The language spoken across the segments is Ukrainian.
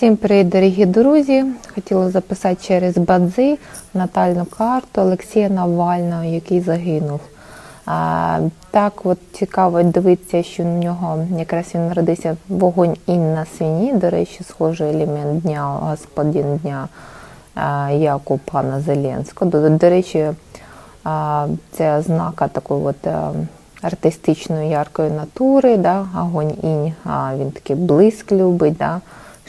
Всім привіт, дорогі друзі! Хотіла записати через бадзи натальну карту Олексія Навального, який загинув. А, так от цікаво дивитися, що в нього якраз він народився вогонь ін на свині. До речі, схожий елемент дня, господин дня, а, як у пана Зеленського. До, до речі, а, це ознака такої от, а, артистичної яркої натури, да? огонь інь, а, він такий блиск любить. Да?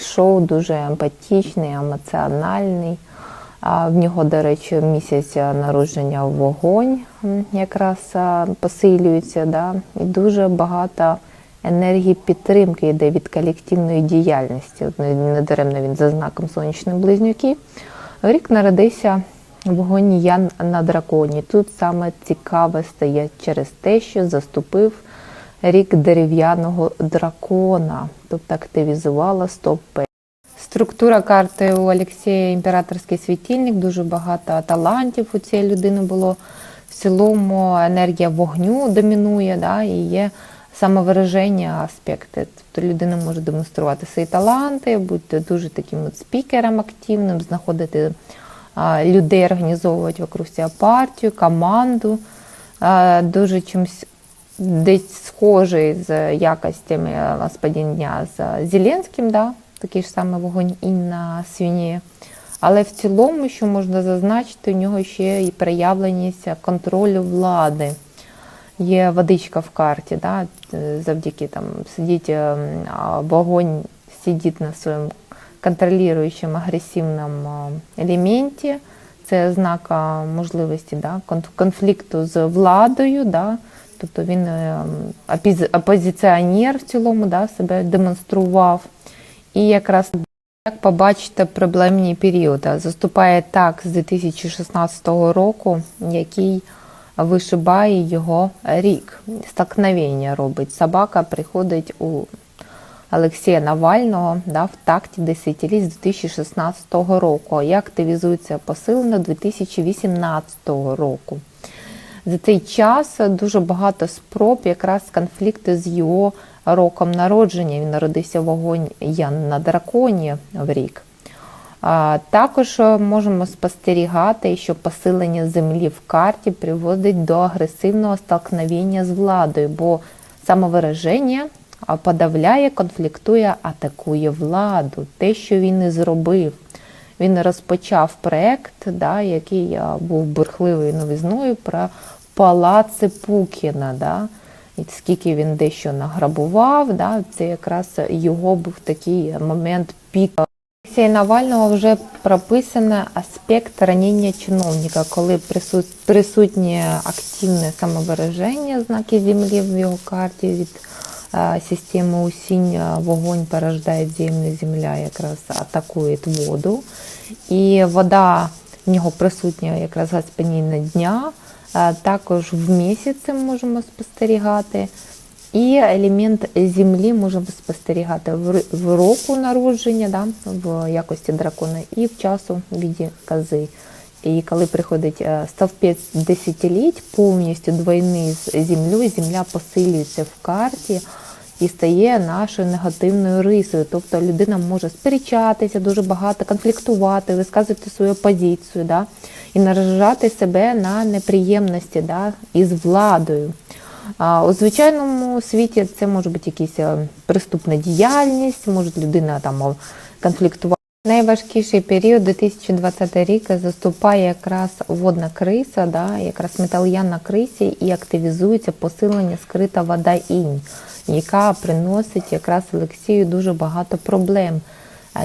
Шоу дуже емпатичний, емоціональний. В нього, до речі, місяць народження вогонь якраз посилюється, да? і дуже багато енергії підтримки йде від колективної діяльності. Недаремно він за знаком сонячної близнюки. Рік народився вогонь Ян на драконі. Тут саме цікаве стає через те, що заступив рік дерев'яного дракона, тобто активізувала стоп-пе. Структура карти у Олексія імператорський світильник, дуже багато талантів у цієї людини було. В цілому енергія вогню домінує, да, і є самовираження аспекти. Тобто людина може демонструвати свої таланти, бути дуже таким от спікером активним, знаходити людей, організовувати вокруг себе партію, команду. Дуже чимось десь схожий з якостями господин дня з Зеленським, да? такий ж самий вогонь і на свині. Але в цілому, що можна зазначити, у нього ще і проявленість контролю влади. Є водичка в карті, да? е, завдяки там сидіть, е, вогонь сидить на своєму контролюючому агресивному е, елементі. Це ознака можливості да? конфлікту з владою. Да? Тобто він е, опозиціонер в цілому да, себе демонстрував. І якраз як побачите проблемні періоди. Заступає так з 2016 року, який вишибає його рік. Столкновення робить. Собака приходить у Олексія Навального да, в такті десятиліть з 2016 року, і активізується посилено 2018 року. За цей час дуже багато спроб якраз конфлікти з його роком народження. Він народився вогонь Ян на драконі в рік. Також е, можемо спостерігати, що посилення землі в карті приводить до агресивного столкновення з владою, бо самовираження подавляє, конфліктує, атакує владу, те, що він і зробив. Він розпочав проект, да, який був бурхливою новизною про палаци Пукіна. Да, і скільки він дещо награбував, да, це якраз його був такий момент піка. Олексія Навального вже прописано аспект ранення чиновника, коли присут- присутнє активне самовираження знаки землі в його карті від е, системи усінь е, вогонь порождає землю, земля якраз атакує воду. І вода в нього присутня якраз гаспанійна дня, також в місяці можемо спостерігати. І елемент землі можемо спостерігати в року народження, да, в якості дракона, і в часу в віді кази. І коли приходить е, стовпець десятиліть, повністю двойний з землею, земля посилюється в карті і стає нашою негативною рисою. Тобто людина може сперечатися дуже багато, конфліктувати, висказувати свою позицію, да, і наражати себе на неприємності да, із владою. А у звичайному світі це може бути якась е, преступна діяльність, може людина там конфліктувати. Найважкіший період 2020 рік заступає якраз водна криса, да, якраз метал'ян на крисі і активізується посилення скрита вода інь, яка приносить якраз Олексію дуже багато проблем.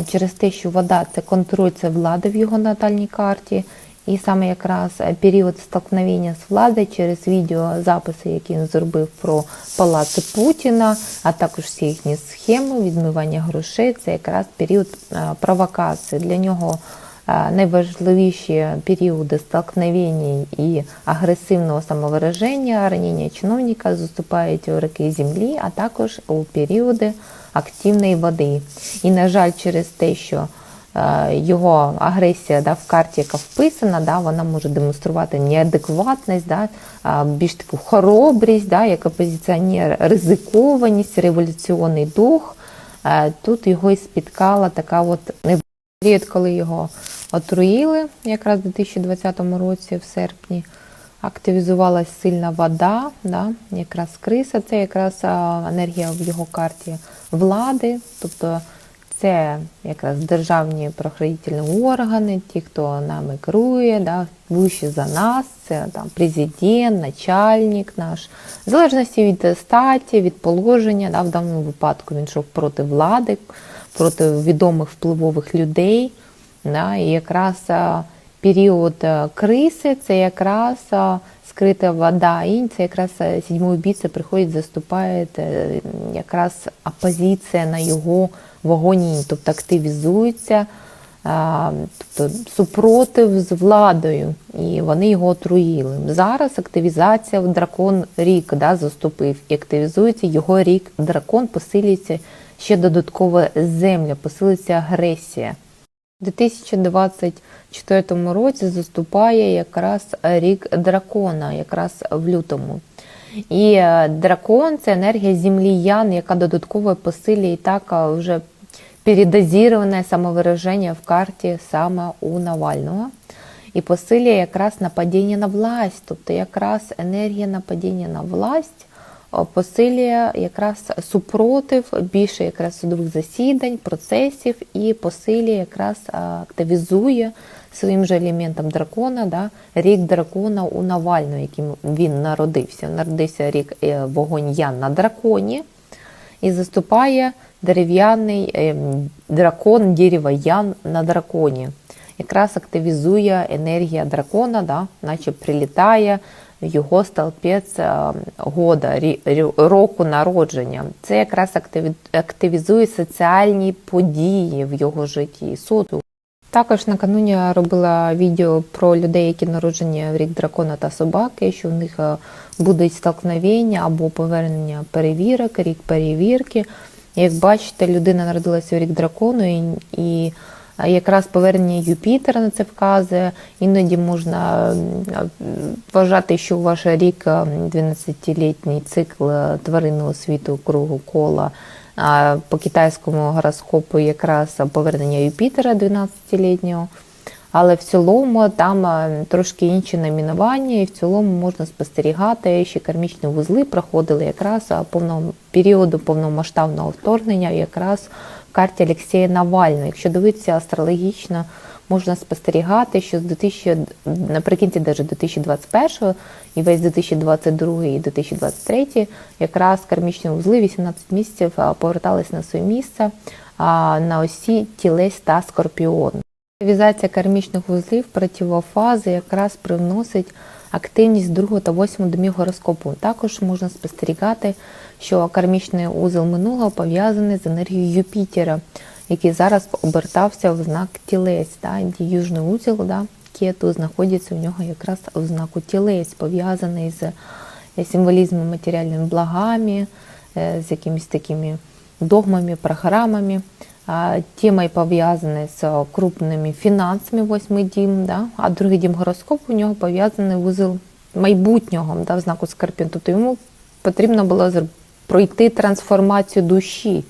Через те, що вода це контроль, це влада в його натальній карті. І саме якраз е, період столкновення з владою через відеозаписи, які він зробив про палаци Путіна, а також всі їхні схеми відмивання грошей, це якраз період е, провокації. Для нього е, найважливіші періоди столкновення і агресивного самовираження, ранення чиновника заступають у роки землі, а також у періоди активної води. І, на жаль, через те, що е, його агресія да, в карті, яка вписана, да, вона може демонструвати неадекватність, да, більш таку хоробрість, да, як опозиціонер, ризикованість, революційний дух. Е, Тут його і спіткала така от період, коли його отруїли, якраз у 2020 році, в серпні. Активізувалась сильна вода, да, якраз криса, це якраз енергія в його карті влади, тобто це якраз державні правоохранительні органи, ті, хто нами керує, да, вище за нас, це там президент, начальник наш. В залежності від статі, від положення, да, в даному випадку він йшов проти влади, проти відомих впливових людей. Да, і якраз період а, криси це якраз скрита вода, інь, це якраз а, сідьмий приходить, заступає е, якраз опозиція на його вогоні, тобто активізується, тобто супротив з владою, і вони його отруїли. Зараз активізація в дракон рік да, заступив, і активізується його рік дракон, посилюється ще додатково земля, посилиться агресія. У 2024 році заступає якраз рік дракона, якраз в лютому. І е, дракон це енергія землі Ян, яка додатково посилює і так е, вже передозіроване самовираження в карті саме у Навального. І посилює якраз нападіння на власть, тобто якраз енергія нападіння на власть посилює якраз супротив, більше якраз судових засідань, процесів і посилює якраз активізує своїм же елементом дракона, да, рік дракона у Навального, яким він народився. Народився рік е, вогонь Ян на драконі і заступає дерев'яний е, дракон дерева Ян на драконі. Якраз активізує енергія дракона, да, наче прилітає його столпець е, года, року народження. Це якраз активізує соціальні події в його житті. Соціум. Також накануні я робила відео про людей, які народжені в рік дракона та собаки, що в них е, будуть столкновення або повернення перевірок, рік перевірки. Як бачите, людина народилася в рік дракону, і, і якраз повернення Юпітера на це вказує. Іноді можна вважати, що ваш рік е, 12-літній цикл тваринного світу кругу кола. По китайському гороскопу якраз повернення Юпітера 12-літнього. Але в цілому там трошки інші номінування, і в цілому можна спостерігати, що кармічні вузли проходили якраз повного періоду повномасштабного вторгнення, якраз карті Олексія Навального. Якщо дивитися астрологічно, можна спостерігати, що з 2000, наприкінці даже 2021 і весь 2022 і 2023 якраз кармічні вузли 18 місяців повертались на своє місце на осі тілець та скорпіон. Активізація кармічних вузлів противофази якраз привносить активність 2 та 8 домів гороскопу. Також можна спостерігати, що кармічний узел минулого пов'язаний з енергією Юпітера, який зараз обертався в знак тілець. Да, южний узел да, кету знаходиться у нього якраз в знаку тілець, пов'язаний з символізмом матеріальними благами, е, з якимись такими догмами, програмами. Темой пов'язані з крупними фінансами, восьмий дім, да? а другий дім гороскопу у нього пов'язаний вузол майбутнього да, в знаку Скорпіон. Тобто йому потрібно було пройти трансформацію душі.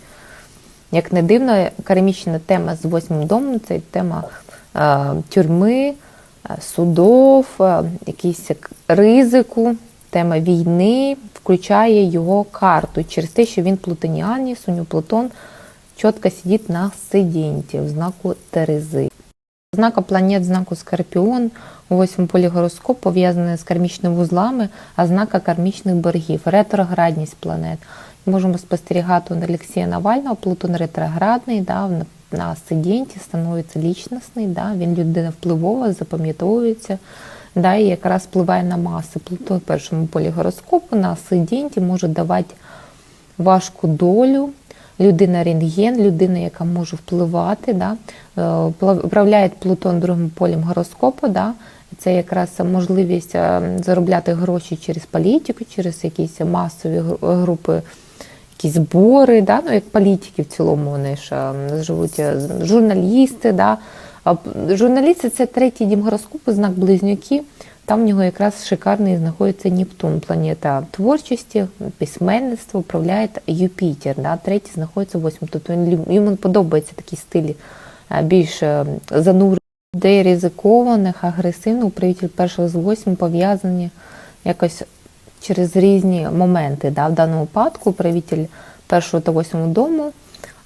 Як не дивно, кармічна тема з восьмим домом це тема е, тюрми, судов, е, якийсь ризику, тема війни включає його карту через те, що він плутоніаніс, у нього Плутон чітко сидить на сидінті в знаку Терези. Знака планет знаку Скорпіон у восьмому полі гороскопу пов'язаний з кармічними вузлами, а знака кармічних боргів, ретроградність планет. Можемо спостерігати у Олексія Навального, Плутон ретроградний, да, на асценденті становиться лічностний, да, він людина впливова, запам'ятовується, да, і якраз впливає на маси. Плутон в першому полі гороскопу на асценденті може давати важку долю. Людина рентген, людина, яка може впливати, да, е, управляє Плутон другим полем гороскопу. Да, це якраз можливість е, заробляти гроші через політику, через якісь масові групи, якісь збори, да, ну як політики в цілому вони ж е, живуть журналісти, да, Журналісти це третій дім гороскопу, знак близнюки. Там в нього якраз шикарний знаходиться Нептун, планета творчості, письменництва, управляє Юпітер. Да? Третій знаходиться восьмим. Тобто він, йому подобається такий стиль е, більш е, занурених, людей ризикованих, агресивних. Управитель першого з восьмим пов'язані якось через різні моменти. Да? В даному випадку управитель першого та восьмого дому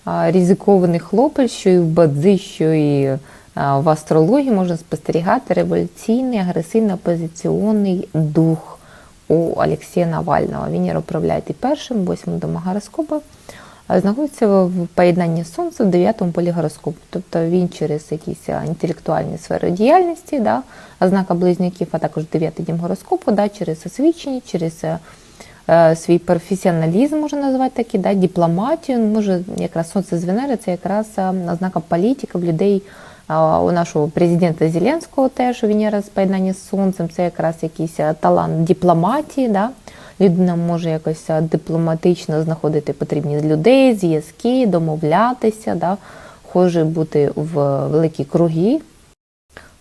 ризикований хлопець, що і в бадзи, що і в астрології можна спостерігати революційний, агресивний, опозиційний дух у Олексія Навального. Він управляє і першим, восьмим домом гороскопа, знаходиться в поєднанні з сонцем в дев'ятому полі гороскопу. Тобто він через якісь інтелектуальні сфери діяльності, да, ознака близнюків, а також дев'ятий дім гороскопу, да, через освічення, через е, е, свій професіоналізм, можна назвати такий, да, дипломатію. Може, якраз сонце з Венери це якраз е, ознака політиків, людей. У нашого президента Зеленського теж Венера з поєднання з сонцем, це якраз якийсь е, талант дипломатії. Да? Людина може якось е, дипломатично знаходити потрібні людей, зв'язки, домовлятися, да? хоже бути в великі круги.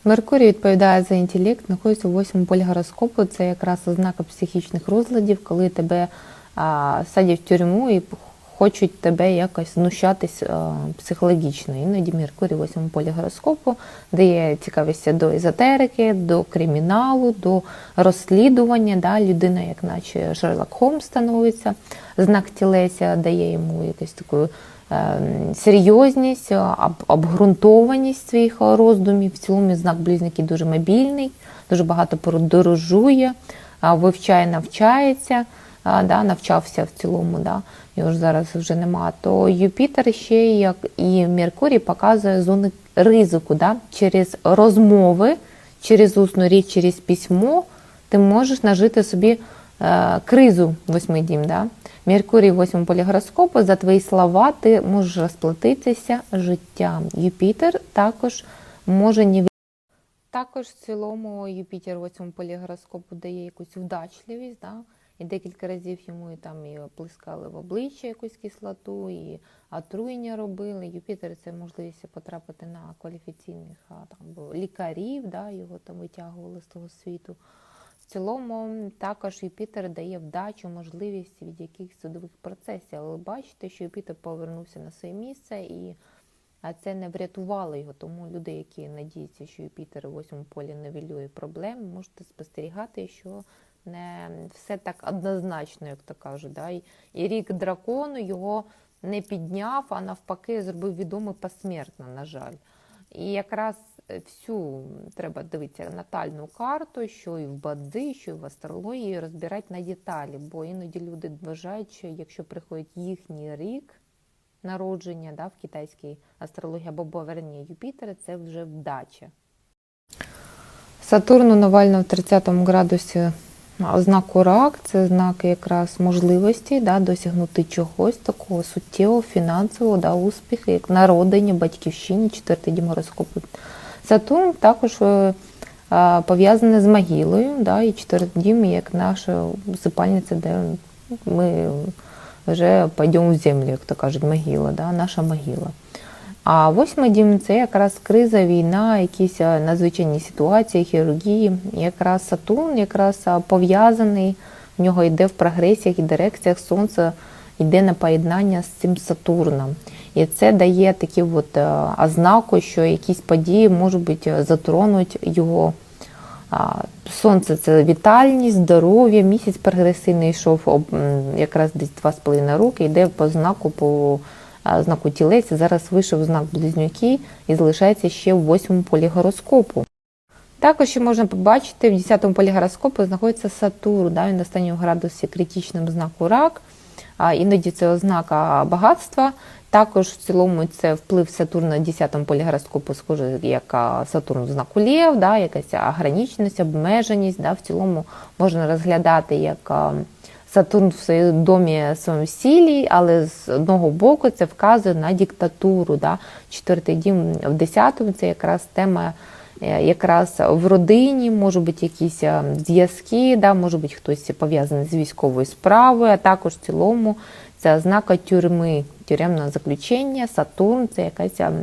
Меркурій відповідає за інтелект, знаходиться у восьмому полі гороскопу. Це якраз ознака психічних розладів, коли тебе а, садять в тюрму і хочуть тебе якось знущатись а, психологічно. Іноді Меркурій у восьмому полі гороскопу дає цікавість до езотерики, до криміналу, до розслідування. Да? Людина, як наче Шерлок Холмс становиться, знак тілеся дає йому якусь таку е, серйозність, об- обґрунтованість своїх роздумів. В цілому знак близнюки дуже мобільний, дуже багато подорожує, вивчає, навчається, да, навчався в цілому, да, його ж зараз вже нема. То Юпітер ще, як і Меркурій, показує зони ризику да, через розмови, через усну річ, через письмо. Ти можеш нажити собі е, кризу восьмий дім. Да? Меркурій восьмому полі гороскопу, за твої слова ти можеш розплатитися життям. Юпітер також може не також в цілому Юпітер в восьмому полі гороскопу дає якусь вдачливість, да? І декілька разів йому і там і плескали в обличчя якусь кислоту, і отруєння робили. Юпітер це можливість потрапити на кваліфіційних там, лікарів, да? його там витягували з того світу. В цілому також Юпітер дає вдачу, можливість від якихось судових процесів. Але бачите, що Юпітер повернувся на своє місце і а це не врятувало його. Тому люди, які надіються, що Юпітер у восьмому полі невелює проблем, можете спостерігати, що не все так однозначно, як то кажуть. Да? І, рік дракону його не підняв, а навпаки, зробив відомий посмертно, на жаль. І якраз е, всю треба дивитися натальну карту, що і в бадзи, що і в астрології, розбирати на деталі, бо іноді люди вважають, що якщо приходить їхній рік народження да, в китайській астрології або повернення Юпітера, це вже вдача. Сатурн у Навального в 30 градусі знаку рак, це знак якраз можливості да, досягнути чогось такого суттєвого, фінансового, да, успіху, як народення, батьківщині, четвертий дім гороскопу. Сатурн також е, пов'язаний з могилою, да, і четвертий дім як наша усипальниця, де ми вже пойдемо в землю, як то кажуть, могила, да, наша могила. А восьмий дім це якраз криза, війна, якісь е, надзвичайні ситуації, хірургії. Якраз Сатурн якраз е, пов'язаний, в нього йде в прогресіях і дирекціях сонце йде на поєднання з цим Сатурном. І це дає такі от е, ознаку, що якісь події можуть бути затронуть його. Сонце це вітальність, здоров'я, місяць прогресивний йшов якраз десь 2,5 роки, йде по знаку по знаку тілець. Зараз вийшов знак близнюки і залишається ще в восьмому полі гороскопу. Також ще можна побачити, в 10-му полі гороскопу знаходиться Сатурн, да, він на останньому градусі критичним знаку рак, а іноді це ознака багатства. Також в цілому це вплив Сатурна в 10-му полі гороскопу, схоже, як Сатурн в знаку Лев, да, якась ограниченість, обмеженість. Да, в цілому можна розглядати як Сатурн в домі своєму сілі, але з одного боку це вказує на диктатуру. Да. Четвертий дім в 10-му це якраз тема е, якраз в родині, можуть бути якісь е, зв'язки, да, може бути хтось пов'язаний з військовою справою, а також в цілому це ознака тюрми, тюремного заключення, Сатурн це якесь ем,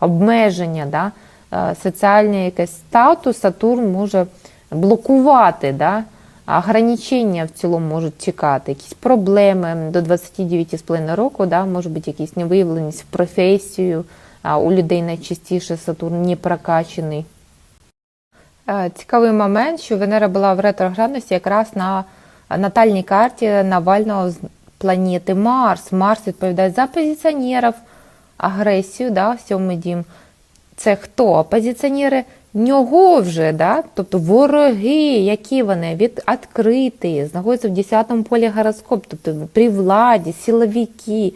обмеження, да, е, соціальний якийсь статус Сатурн може блокувати. Да? Ограничення в цілому можуть чекати, якісь проблеми до 29,5 року, да, може бути якісь невиявленість в професію, а у людей найчастіше Сатурн не прокачаний. Е, Цікавий момент, що Венера була в ретроградності якраз на натальній карті Навального з планети Марс. Марс відповідає за позиціонерів, агресію, да, сьомий дім. Це хто? Опозиціонери нього вже, да? тобто вороги, які вони від відкриті, знаходяться в 10-му полі гороскоп, тобто при владі, силовики,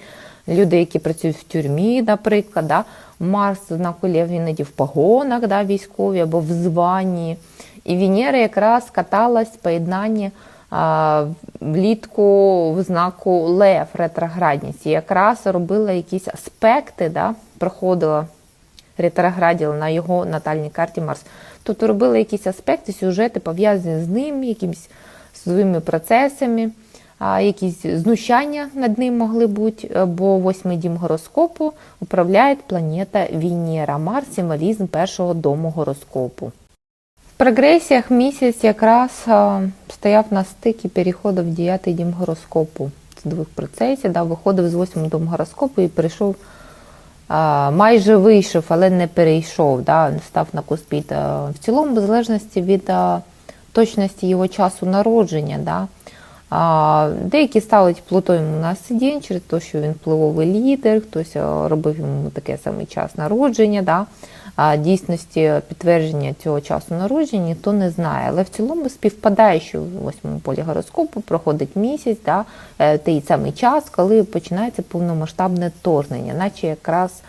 люди, які працюють в тюрмі, наприклад, да? Марс на Лев іноді в погонах, да, військові або в званні. І Венера якраз каталась в поєднанні а, влітку в знаку Лев, ретроградність. І якраз робила якісь аспекти, да, проходила ретрограділа на його натальній карті Марс. Тобто робили якісь аспекти, сюжети пов'язані з ним, якимись своїми процесами, якісь знущання над ним могли бути, е, бо восьмий дім гороскопу управляє планета Венера. Марс символізм першого дому гороскопу. В прогресіях місяць якраз стояв на стикі переходу в 9 дім гороскопу. Двох процесів, да, виходив з восьмого дому гороскопу і прийшов майже вийшов, але не перейшов, да, став на куспіт. А, В цілому, в залежності від точності його часу народження. Да. Деякі ставить Плутон йому на сидінь через те, що він впливовий лідер, хтось робив йому таке саме час народження. Да. А дійсності підтвердження цього часу народження ніхто не знає. Але в цілому співпадає, що в восьмому полі гороскопу проходить місяць, да, е, той самий час, коли починається повномасштабне вторгнення, наче якраз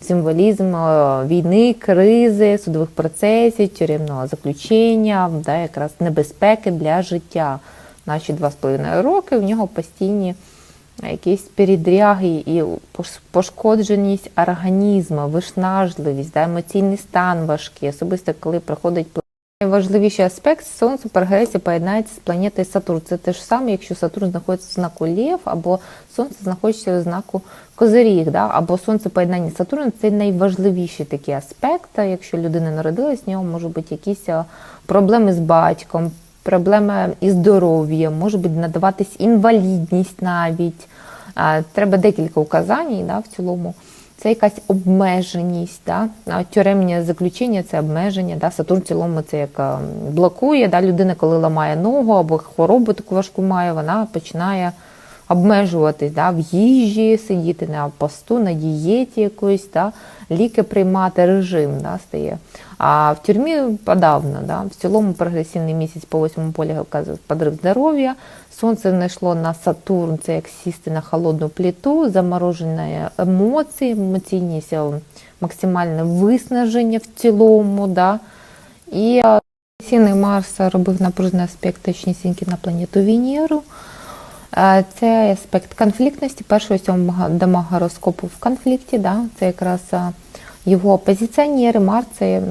символізм е, війни, кризи, судових процесів, тюремного заключення, да, якраз небезпеки для життя. З половиною роки в нього постійні якісь передряги і пошкодженість організму, виснажливість, да, емоційний стан важкий, особисто коли проходить Найважливіший аспект Сонце в прогресії поєднається з планетою Сатурн. Це те ж саме, якщо Сатурн знаходиться в знаку Лев, або Сонце знаходиться в знаку Козиріг, да? або Сонце поєднання з Сатурном це найважливіший такий аспект. Якщо людина народилась, в нього можуть бути якісь проблеми з батьком, проблеми із здоров'ям, може бути надаватись інвалідність навіть. Треба декілька указань да, в цілому. Це якась обмеженість, да? тюремне заключення це обмеження. Да? Сатурн в цілому це як блокує. Да? Людина, коли ламає ногу або хворобу таку важку має, вона починає обмежуватись да? в їжі, сидіти на посту, на дієті якоїсь, да? ліки приймати, режим да? стає. А в тюрмі подавно. Да? В цілому прогресивний місяць по восьмому полі вказує подрив здоров'я. Сонце знайшло на Сатурн, це як сісти на холодну плиту, заморожені емоції, емоційність, максимальне виснаження в цілому. Да? І сіний Марс робив напружений аспект точнісінький на планету Венеру. Це аспект конфліктності, першого сьомого дома гороскопу в конфлікті. Да? Це якраз його опозиціонери, Марс це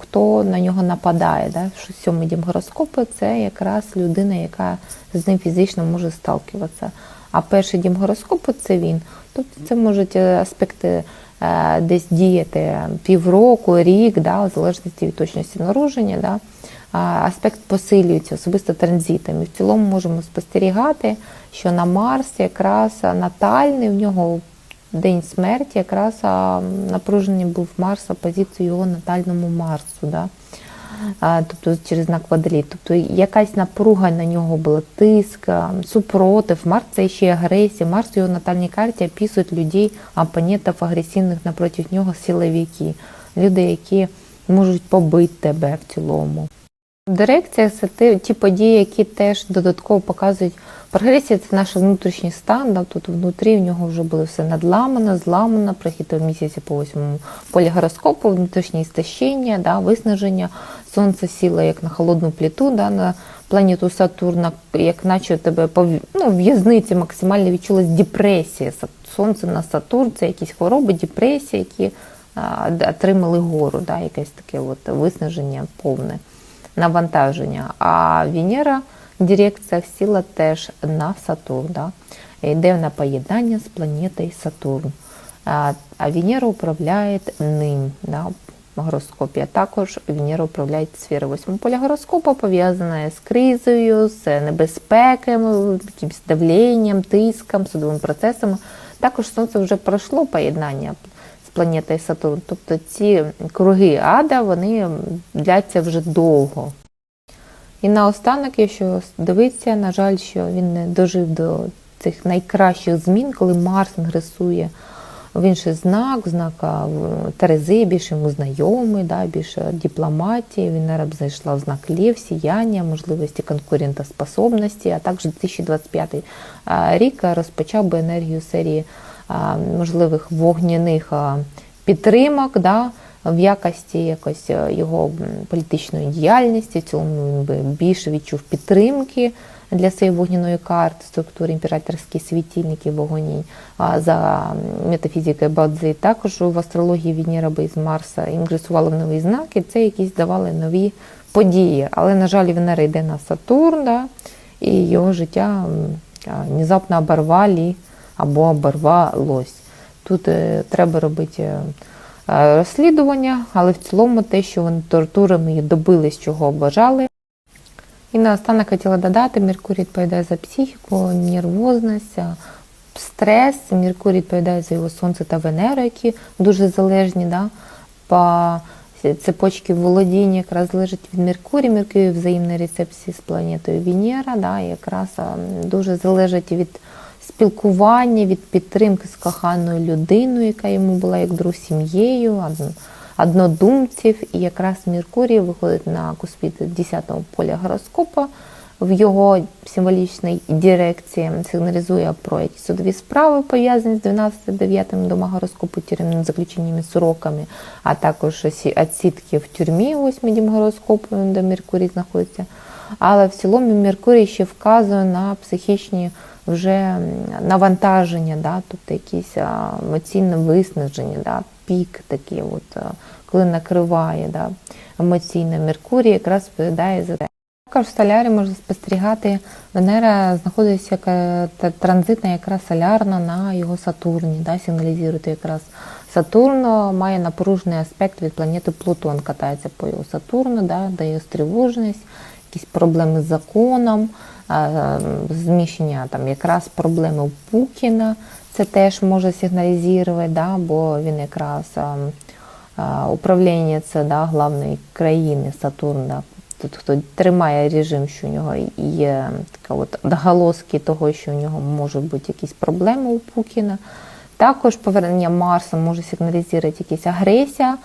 хто на нього нападає. Да? Що сьомий дім гороскопу це якраз людина, яка з ним фізично може сталкуватися. А перший дім гороскопу це він. Тобто це можуть аспекти е, десь діяти півроку, рік, да, в залежності від точності народження. Да? Аспект посилюється, особисто транзитами. В цілому можемо спостерігати, що на Марс якраз натальний, в нього день смерті, якраз напружений був Марс опозицію його натальному Марсу. Да? Тобто через знак водолій. Тобто якась напруга на нього була, тиск, супротив. Марс це ще агресія. Марс в його натальній карті описують людей, опонентів агресивних напроти нього силовики. Люди, які можуть побити тебе в цілому. Дирекція це ті події, які теж додатково показують. Прогресія це наш внутрішній стан. Да, Тут внутрі в нього вже було все надламано, зламано, прихід місяці по восьмому полі гороскопу, внутрішнє істощення, да, виснаження. Сонце сіло як на холодну пліту, да, на планету Сатурна, як наче тебе ну, в'язниці максимально відчулась депресія. Сонце на Сатурн, це якісь хвороби, депресія, які а, отримали гору, да, якесь таке от виснаження повне навантаження. А Венера в дирекціях сіла теж на Сатурн. Да? Йде на поєднання з планетою Сатурн. А Венера управляє ним. Да? гороскопі, а також Венера управляє сфери восьмого поля гороскопу, пов'язана з кризою, з небезпеками, якимось давленням, тиском, судовими процесами. Також сонце вже пройшло поєднання з планетою Сатурн. Тобто ці круги ада вони дляться вже довго. І наостанок, якщо дивитися, на жаль, що він не дожив до цих найкращих змін, коли Марс інгресує в інший знак, знак а, Терези, більше йому знайомий, да, більше дипломатії. Венера б зайшла в знак Лев, сіяння, можливості конкурентоспособності, а також 2025 рік розпочав би енергію серії можливих вогняних підтримок. Да, в якості якось е, його політичної діяльності, в цілому він би більше відчув підтримки для своєї вогняної карти, структури імператорські світильники вогонь за метафізикою Бадзи. Також в астрології Венера би з Марса інгресувала в нові знаки, це якісь давали нові події. Але, на жаль, Венера йде на Сатурн, да, і його життя внезапно оборвали або оборвалось. Тут е, треба робити е, розслідування, але в цілому те, що вони тортурами добились, чого бажали. І наостанок хотіла додати, Меркурій відповідає за психіку, нервозність, стрес. Меркурій відповідає за його сонце та Венеру, які дуже залежні. Да? По цепочці володіння якраз залежить від Меркурія. Меркурій в взаємній рецепції з планетою Венера, да? якраз дуже залежить від спілкування, від підтримки з коханою людиною, яка йому була як друг сім'єю, одн- однодумців. І якраз Меркурій виходить на куспід 10-го поля гороскопа. В його символічній дирекції сигналізує про якісь судові справи, пов'язані з 12-9 дома гороскопу, тюремними заключеннями сроками, а також відсідки в тюрмі 8 дім гороскопу, де Меркурій знаходиться. Але в цілому Меркурій ще вказує на психічні вже навантаження, да, тобто якісь емоційне виснаження, да, пік такий, от, коли накриває да, емоційно Меркурій, якраз відповідає за те. Також в солярі можна спостерігати, Венера знаходиться як е, транзитна якраз солярна на його Сатурні, да, сигналізує якраз Сатурн має напружений аспект від планети Плутон, катається по його Сатурну, да, дає стривоженість, якісь проблеми з законом, е, зміщення там якраз проблеми у Пукіна, це теж може сигналізувати, да, бо він якраз е, е, управління це да, главної країни Сатурн, да, тут хто тримає режим, що у нього є така от доголоски того, що у нього можуть бути якісь проблеми у Путіна. Також повернення Марса може сигналізувати якісь агресія.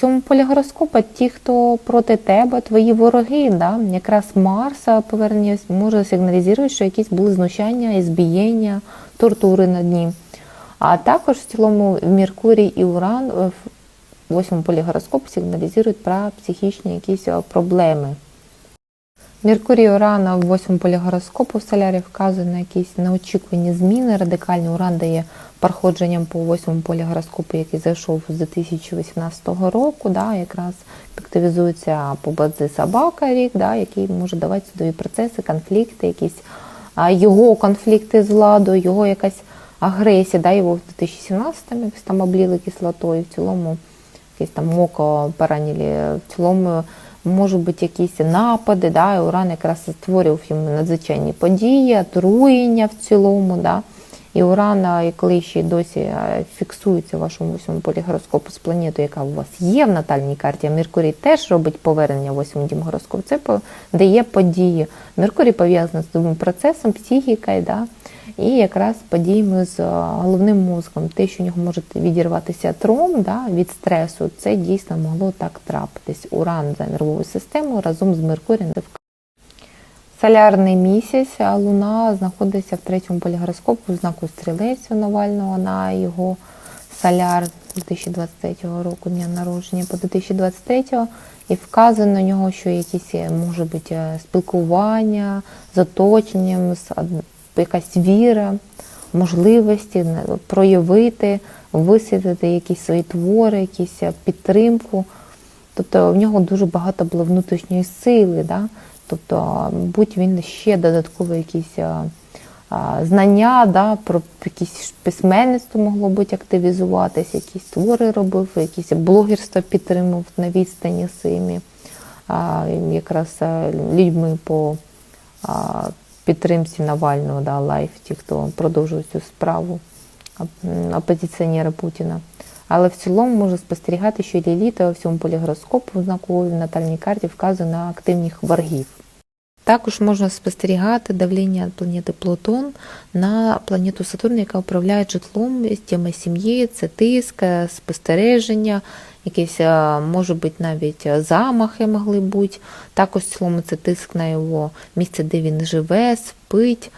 Сьому полі гороскопа ті, хто проти тебе, твої вороги, да? якраз Марса повернення може сигналізувати, що якісь були знущання, збієння, тортури над ним. А також в цілому Меркурій і Уран в восьмому полі гороскопу сигналізують про психічні якісь проблеми. Меркурій Урана в восьмому полі гороскопу в солярі вказує на якісь неочікувані зміни. Радикальний уран дає проходженням по восьмому полі гороскопу, який зайшов з 2018 року, да, якраз активізується по бадзи собака рік, да, який може давати судові процеси, конфлікти, якісь його конфлікти з владою, його якась агресія, да, його в 2017 якось там обліли кислотою, в цілому якесь там око поранили, в цілому можуть бути якісь напади, да, і Уран якраз створював йому надзвичайні події, отруєння в цілому. Да. І Уран, коли ще й досі фіксується в вашому восьмому полі гороскопу з планетою, яка у вас є в натальній карті, а Меркурій теж робить повернення в восьмому дім гороскопу, це дає події. Меркурій пов'язаний з судовим процесом, психікою, да, і якраз подіями з головним мозком. Те, що у нього може відірватися тром да, від стресу, це дійсно могло так трапитись. Уран за нервову систему разом з Меркурієм. Солярний місяць, а луна знаходиться в третьому полі гороскопу в знаку стрілець у Навального на його соляр 2023 року, дня народження по 2023 і вказано на нього, що якісь е, може бути е, спілкування з оточенням, з якась віра, можливості е, проявити, висвітлити якісь свої твори, якісь е, підтримку. Тобто в нього дуже багато було внутрішньої сили, да? тобто, будь він ще додатково якийсь а, а, знання, да, про якісь письменництво могло бути активізуватися, якісь твори робив, якісь блогерство підтримав на відстані своїми а, якраз людьми по а, підтримці Навального, да, лайф, ті, хто продовжує цю справу опозиціонера Путіна. Але в цілому можна спостерігати, що Ліліта у всьому полі гороскопу знакової в натальній карті вказує на активних варгів. Також можна спостерігати давлення планети Плутон на планету Сатурн, яка управляє житлом, тема сім'ї, це тиск, спостереження, якісь е, може бути навіть замахи могли бути. Також в цілому це тиск на його місце, де він живе, спить.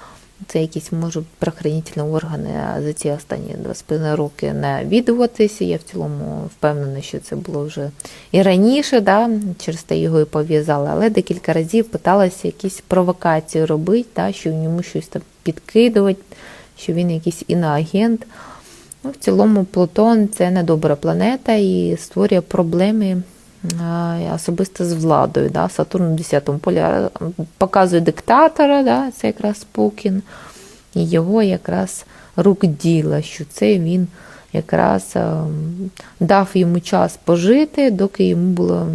Це якісь можуть правоохранительні органи за ці останні 2,5 роки навідуватися. Я в цілому впевнена, що це було вже і раніше, да, через те його і пов'язали, але декілька разів питалася якісь провокації робити, да, що йому щось там підкидувати, що він якийсь іноагент. Ну, в цілому Плутон це недобра планета і створює проблеми особисто з владою. Да? Сатурн в 10-му полі показує диктатора, да? це якраз Пукін, і його якраз рук діла, що це він якраз ем, дав йому час пожити, доки йому було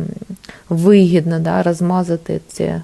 вигідно да, розмазати це